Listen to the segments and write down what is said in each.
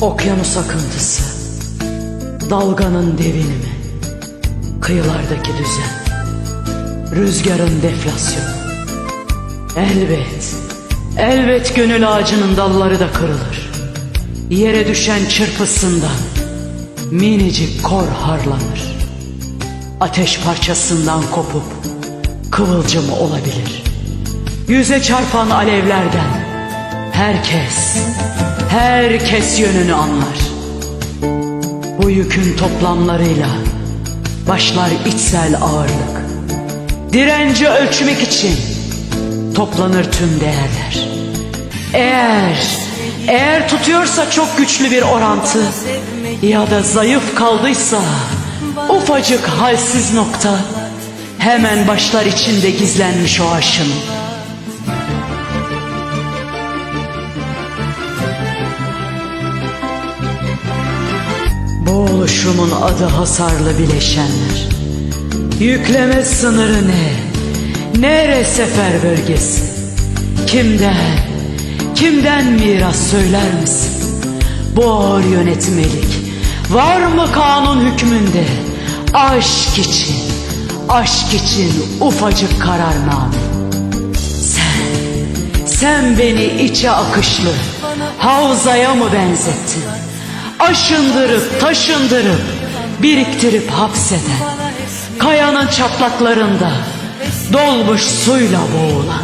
Okyanus akıntısı, dalganın devinimi, kıyılardaki düzen, rüzgarın deflasyonu. Elbet, elbet gönül ağacının dalları da kırılır. Yere düşen çırpısından minicik kor harlanır. Ateş parçasından kopup kıvılcım olabilir. Yüze çarpan alevlerden herkes, herkes yönünü anlar. Bu yükün toplamlarıyla başlar içsel ağırlık. Direnci ölçmek için toplanır tüm değerler. Eğer, eğer tutuyorsa çok güçlü bir orantı ya da zayıf kaldıysa ufacık halsiz nokta hemen başlar içinde gizlenmiş o aşın. Bu oluşumun adı hasarlı bileşenler. Yükleme sınırı ne? Nere sefer bölgesi? Kimden? Kimden miras söyler misin? Bu ağır yönetmelik var mı kanun hükmünde? Aşk için, aşk için ufacık kararname. Sen, sen beni içe akışlı havzaya mı benzettin? Aşındırıp taşındırıp biriktirip hapseden Kayanın çatlaklarında dolmuş suyla boğulan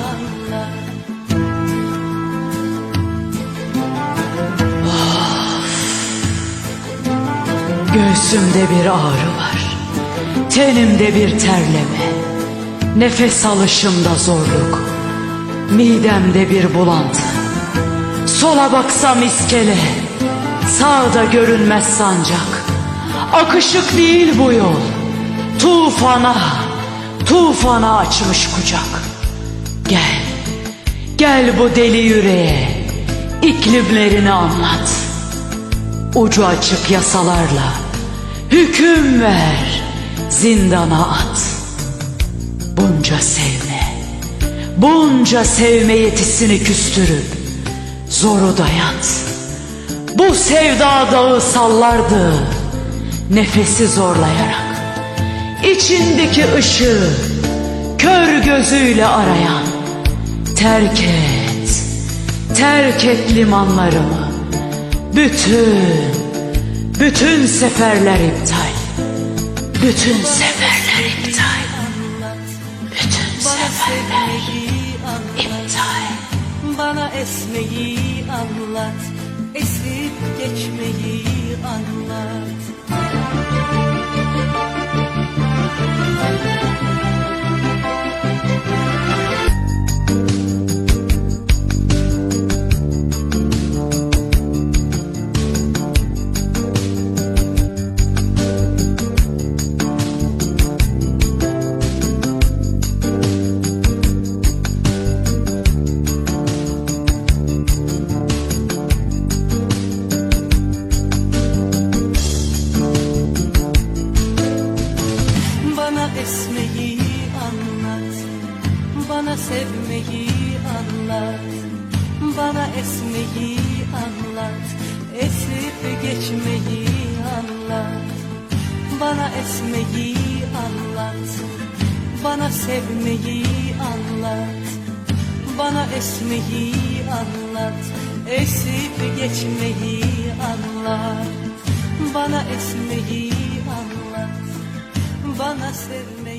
Of. Göğsümde bir ağrı var Tenimde bir terleme Nefes alışımda zorluk Midemde bir bulantı Sola baksam iskele Sağda görünmez sancak. Akışık değil bu yol. Tufana Tufana açmış kucak. Gel Gel bu deli yüreğe. İklimlerini anlat. Ucu açık yasalarla Hüküm ver Zindana at. Bunca sevme Bunca sevme yetisini küstürüp Zoru dayat bu sevda dağı sallardı Nefesi zorlayarak. İçindeki ışığı Kör gözüyle arayan Terk et Terk et limanlarımı. Bütün Bütün seferler iptal Bütün seferler iptal Bütün seferler iptal. Bana esmeyi anlat sevmeyi anlat. Bana esmeyi anlat. Esip geçmeyi anlat. Bana esmeyi anlat. Bana sevmeyi anlat. Bana esmeyi anlat. Esip geçmeyi anlat. Bana esmeyi anlat. Bana sevmeyi